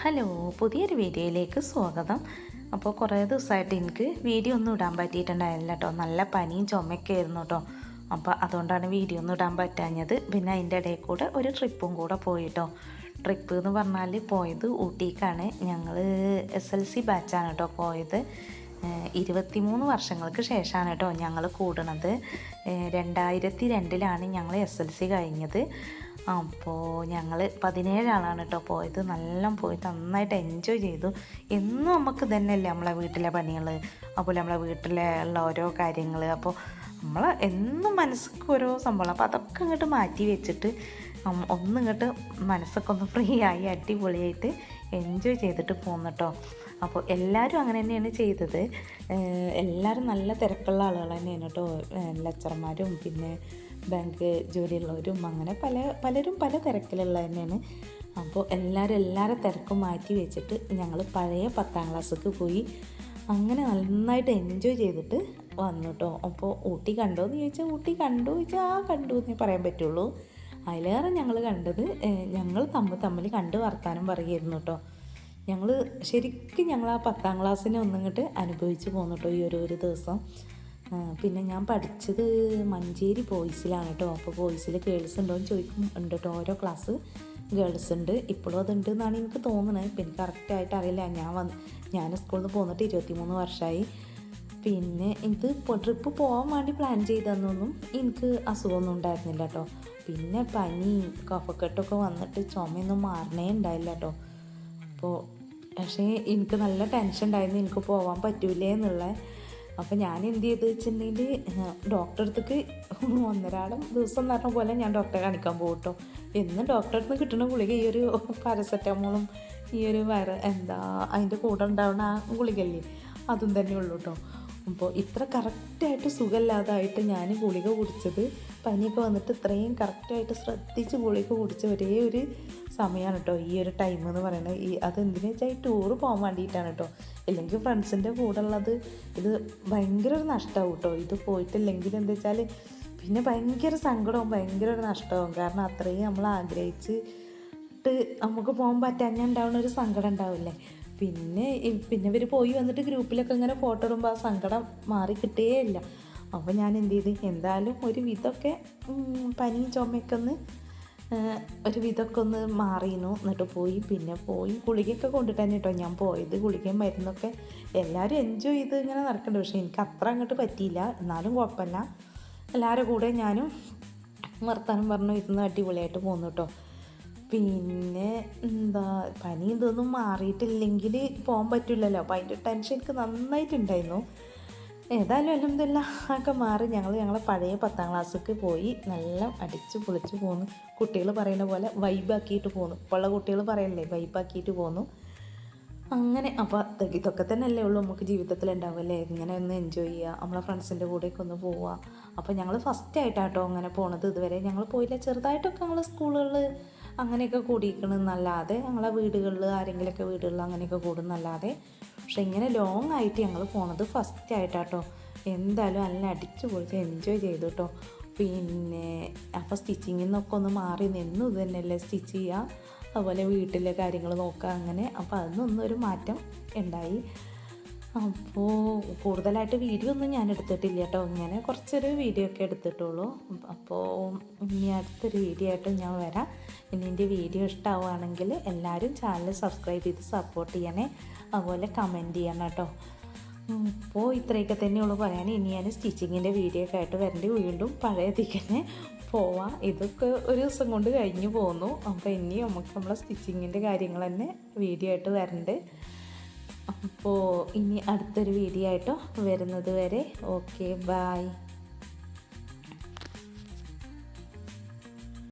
Hello പുതിയൊരു വീഡിയോയിലേക്ക് സ്വാഗതം. അപ്പോൾ കുറേ ദിവസമായിട്ട് എനിക്ക് വീഡിയോ ഒന്നും ഇടാൻ പറ്റിയിട്ടുണ്ടായിരുന്നില്ല കേട്ടോ. നല്ല പനിയും ചുമയൊക്കെ ആയിരുന്നു കേട്ടോ. അപ്പോൾ അതുകൊണ്ടാണ് വീഡിയോ ഒന്നും ഇടാൻ പറ്റാഞ്ഞത്. പിന്നെ അതിന്റെ ഇടയിൽ കൂടെ ഒരു ട്രിപ്പും കൂടെ പോയിട്ടോ ട്രിപ്പ് എന്ന് പറഞ്ഞാൽ പോയത് ഊട്ടിക്കാണ്. ഞങ്ങൾ എസ് എൽ സി ബാച്ചാണ് കേട്ടോ പോയത്. ഇരുപത്തിമൂന്ന് വർഷങ്ങൾക്ക് ശേഷമാണ് കേട്ടോ ഞങ്ങൾ കൂടണത് രണ്ടായിരത്തി രണ്ടിലാണ് ഞങ്ങൾ എസ് എൽ സി കഴിഞ്ഞത്. അപ്പോൾ ഞങ്ങൾ പതിനേഴാളാണ് കേട്ടോ പോയത്. നല്ല പോയി നന്നായിട്ട് എൻജോയ് ചെയ്തു. എന്നും നമുക്ക് തന്നെയല്ലേ നമ്മളെ വീട്ടിലെ പണികൾ അതുപോലെ നമ്മളെ വീട്ടിലെ ഉള്ള ഓരോ കാര്യങ്ങൾ അപ്പോൾ നമ്മൾ എന്നും മനസ്സിക്ക് ഓരോ സംഭവം. അപ്പോൾ അതൊക്കെ ഇങ്ങോട്ട് മാറ്റി വെച്ചിട്ട് ഒന്നിങ്ങോട്ട് മനസ്സൊക്കെ ഒന്ന് ഫ്രീ ആയി അടിപൊളിയായിട്ട് എൻജോയ് ചെയ്തിട്ട് പോന്നിട്ടോ അപ്പോൾ എല്ലാവരും അങ്ങനെ തന്നെയാണ് ചെയ്തത്. എല്ലാവരും നല്ല തിരക്കുള്ള ആളുകൾ തന്നെയാണ് കേട്ടോ ലെക്ചർമാരും പിന്നെ ബാങ്ക് ജോലിയുള്ളവരും അങ്ങനെ പല പലരും പല തിരക്കിലുള്ള തന്നെയാണ്. അപ്പോൾ എല്ലാവരും എല്ലാവരും തിരക്കും മാറ്റി വെച്ചിട്ട് ഞങ്ങൾ പഴയ പത്താം ക്ലാസ്സിലേക്ക് പോയി അങ്ങനെ നന്നായിട്ട് എൻജോയ് ചെയ്തിട്ട് വന്നു കേട്ടോ അപ്പോൾ ഊട്ടി കണ്ടോ എന്ന് ചോദിച്ചാൽ ഊട്ടി കണ്ടു ചോദിച്ചാൽ ആ കണ്ടു എന്നേ പറയാൻ പറ്റുള്ളൂ. അതിലേറെ ഞങ്ങൾ കണ്ടത് ഞങ്ങൾ തമ്മിൽ തമ്മിൽ കണ്ട് വർത്താനം പറയുമായിരുന്നു കേട്ടോ ഞങ്ങൾ ശരിക്കും ഞങ്ങൾ ആ പത്താം ക്ലാസ്സിനെ ഒന്നിങ്ങോട്ട് അനുഭവിച്ച് പോന്നു കേട്ടോ ഈ ഒരു ഒരു ദിവസം. പിന്നെ ഞാൻ പഠിച്ചത് മഞ്ചേരി ബോയ്സിലാണ് കേട്ടോ അപ്പോൾ ബോയ്സിൽ ഗേൾസ് ഉണ്ടോ എന്ന് ചോദിക്കും ഉണ്ട് കേട്ടോ ഓരോ ക്ലാസ് ഗേൾസ് ഉണ്ട്. ഇപ്പോഴും അതുണ്ട് എന്നാണ് എനിക്ക് തോന്നുന്നത് പിന്നെ കറക്റ്റായിട്ട് അറിയില്ല. ഞാൻ വന്ന് ഞാൻ സ്കൂളിൽ നിന്ന് പോന്നിട്ട് ഇരുപത്തിമൂന്ന് വർഷമായി പിന്നെ ഇത് ട്രിപ്പ് പോകാൻ വേണ്ടി പ്ലാൻ ചെയ്തതെന്നൊന്നും എനിക്ക് അസുഖമൊന്നും ഉണ്ടായിരുന്നില്ല കേട്ടോ പിന്നെ പനി കഫക്കെട്ടൊക്കെ വന്നിട്ട് ചുമയൊന്നും മാറണേ ഉണ്ടായില്ല കേട്ടോ അപ്പോൾ പക്ഷേ എനിക്ക് നല്ല ടെൻഷൻ ഉണ്ടായിരുന്നു. എനിക്ക് പോകാൻ പറ്റൂലേ എന്നുള്ള. അപ്പോൾ ഞാൻ എന്ത് ചെയ്ത് വെച്ചിട്ടുണ്ടെങ്കിൽ ഡോക്ടറെ അടുത്തേക്ക് ഒന്നരാടം ദിവസം നടന്ന പോലെ ഞാൻ ഡോക്ടറെ കാണിക്കാൻ പോകും കേട്ടോ എന്നും ഡോക്ടറെ അടുത്ത് കിട്ടുന്ന ഗുളിക ഈ ഒരു പാരസെറ്റമോളും ഈ ഒരു വയറ് എന്താ അതിന്റെ കൂടെ ഉണ്ടാവുന്ന ആ ഗുളികല്ലേ അതും തന്നെ ഉള്ളൂ കേട്ടോ അപ്പോൾ ഇത്ര കറക്റ്റായിട്ട് സുഖമില്ലാതായിട്ട് ഞാൻ ഗുളിക കുടിച്ചത്. പനിയൊക്കെ വന്നിട്ട് ഇത്രയും കറക്റ്റായിട്ട് ശ്രദ്ധിച്ച് ഗുളിക കുടിച്ച ഒരേ ഒരു സമയമാണ് കേട്ടോ ഈ ഒരു ടൈം എന്ന് പറയുന്നത് ഈ അത് എന്തിനു വെച്ചാൽ ഈ ടൂറ് പോകാൻ വേണ്ടിയിട്ടാണ് കേട്ടോ ഇല്ലെങ്കിൽ ഫ്രണ്ട്സിന്റെ കൂടെ ഉള്ളത് ഇത് ഭയങ്കര ഒരു നഷ്ടമാവും കേട്ടോ ഇത് പോയിട്ടില്ലെങ്കിൽ എന്താ വെച്ചാൽ പിന്നെ ഭയങ്കര സങ്കടവും ഭയങ്കര ഒരു നഷ്ടമാവും കാരണം അത്രയും നമ്മൾ ആഗ്രഹിച്ചിട്ട് നമുക്ക് പോകാൻ പറ്റാഞ്ഞുണ്ടാവുന്ന ഒരു സങ്കടം ഉണ്ടാവില്ലേ? പിന്നെ പിന്നെ ഇവർ പോയി വന്നിട്ട് ഗ്രൂപ്പിലൊക്കെ ഇങ്ങനെ ഫോട്ടോ ഇടുമ്പോൾ ആ സങ്കടം മാറി കിട്ടുകയില്ല അപ്പോൾ ഞാൻ എന്ത് ചെയ്ത്? എന്തായാലും ഒരു വിധമൊക്കെ പനിയും ചുമയൊക്കെ ഒന്ന് ഒരു വിധമൊക്കെ ഒന്ന് മാറിയിരുന്നു എന്നിട്ട് പോയി. പിന്നെ പോയി ഗുളികയൊക്കെ കൊണ്ടിട്ട് തന്നെ കേട്ടോ ഞാൻ പോയത് ഗുളികയും മരുന്നൊക്കെ എല്ലാവരും എൻജോയ് ചെയ്ത് ഇങ്ങനെ നടക്കുന്നുണ്ട് പക്ഷേ എനിക്ക് അത്ര അങ്ങോട്ട് പറ്റിയില്ല. എന്നാലും കുഴപ്പമില്ല. എല്ലാവരുടെ കൂടെ ഞാനും വർത്താനം പറഞ്ഞു ഇരുന്ന് അടിപൊളിയായിട്ട് പോന്നു കേട്ടോ പിന്നെ എന്താ പനി ഇതൊന്നും മാറിയിട്ടില്ലെങ്കിൽ പോകാൻ പറ്റില്ലല്ലോ. അപ്പോൾ അതിന്റെ ടെൻഷൻ എനിക്ക് നന്നായിട്ടുണ്ടായിരുന്നു. ഏതായാലും അലഹമില്ല ഒക്കെ മാറി. ഞങ്ങൾ ഞങ്ങളെ പഴയ പത്താം ക്ലാസ്സിലേക്ക് പോയി. നല്ല അടിച്ച് പൊളിച്ച് പോന്നു. കുട്ടികൾ പറയുന്ന പോലെ വൈബാക്കിയിട്ട് പോന്നു. ഇപ്പോഴുള്ള കുട്ടികൾ പറയല്ലേ വൈബാക്കിയിട്ട് പോന്നു. അങ്ങനെ അപ്പോൾ ഇതൊക്കെ തന്നെ അല്ലേ ഉള്ളൂ നമുക്ക് ജീവിതത്തിൽ ഉണ്ടാവുമല്ലേ ഇങ്ങനെ ഒന്ന് എൻജോയ് ചെയ്യുക നമ്മളെ ഫ്രണ്ട്സിന്റെ കൂടെയൊക്കെ ഒന്ന് പോവുക. അപ്പോൾ ഞങ്ങൾ ഫസ്റ്റ് ആയിട്ടാട്ടോ അങ്ങനെ പോണത്. ഇതുവരെ ഞങ്ങൾ പോയില്ല. ചെറുതായിട്ടൊക്കെ ഞങ്ങൾ സ്കൂളുകളിൽ അങ്ങനെയൊക്കെ കൂടിയിരിക്കണമെന്നല്ലാതെ ഞങ്ങളെ വീടുകളിൽ ആരെങ്കിലുമൊക്കെ വീടുകളിൽ അങ്ങനെയൊക്കെ കൂടുന്നല്ലാതെ. പക്ഷെ ഇങ്ങനെ ലോങ് ആയിട്ട് ഞങ്ങൾ പോണത് ഫസ്റ്റ് ആയിട്ടാട്ടോ. എന്തായാലും നല്ല അടിച്ചു പൊളിച്ച് എൻജോയ് ചെയ്തു കേട്ടോ പിന്നെ അപ്പോൾ സ്റ്റിച്ചിങ്ങിൽ നിന്നൊക്കെ ഒന്ന് മാറി നിന്നു. ഇത് തന്നെയല്ലേ സ്റ്റിച്ച് ചെയ്യുക അതുപോലെ വീട്ടിലെ കാര്യങ്ങൾ നോക്കുക അങ്ങനെ. അപ്പോൾ അതിനൊന്നും ഒരു മാറ്റം ഉണ്ടായി. അപ്പോൾ കൂടുതലായിട്ട് വീഡിയോ ഒന്നും ഞാൻ എടുത്തിട്ടില്ല കേട്ടോ. ഇങ്ങനെ കുറച്ചൊരു വീഡിയോ ഒക്കെ എടുത്തിട്ടുള്ളൂ. അപ്പോൾ ഇനി അടുത്തൊരു വീഡിയോ ആയിട്ട് ഞാൻ വരാം. ഇനി എന്റെ വീഡിയോ ഇഷ്ടമാവുകയാണെങ്കിൽ എല്ലാവരും ചാനൽ സബ്സ്ക്രൈബ് ചെയ്ത് സപ്പോർട്ട് ചെയ്യണേ. അതുപോലെ കമന്റ് ചെയ്യണം കേട്ടോ. അപ്പോൾ ഇത്രയൊക്കെ തന്നെയുള്ളൂ പറയാൻ. ഇനി ഞാൻ സ്റ്റിച്ചിങ്ങിന്റെ വീഡിയോ ഒക്കെ ആയിട്ട് വരേണ്ടി വീണ്ടും പഴയതിക്കന്നെ പോവാം. ഇതൊക്കെ ഒരു ദിവസം കൊണ്ട് കഴിഞ്ഞു പോകുന്നു അപ്പോൾ ഇനി നമുക്ക് നമ്മളെ സ്റ്റിച്ചിങ്ങിന്റെ കാര്യങ്ങൾ തന്നെ വീഡിയോ ആയിട്ട് വരണ്ട്. അപ്പോൾ ഇനി അടുത്തൊരു വീഡിയോ ആയിട്ടോ വരുന്നത് വരെ. Okay bye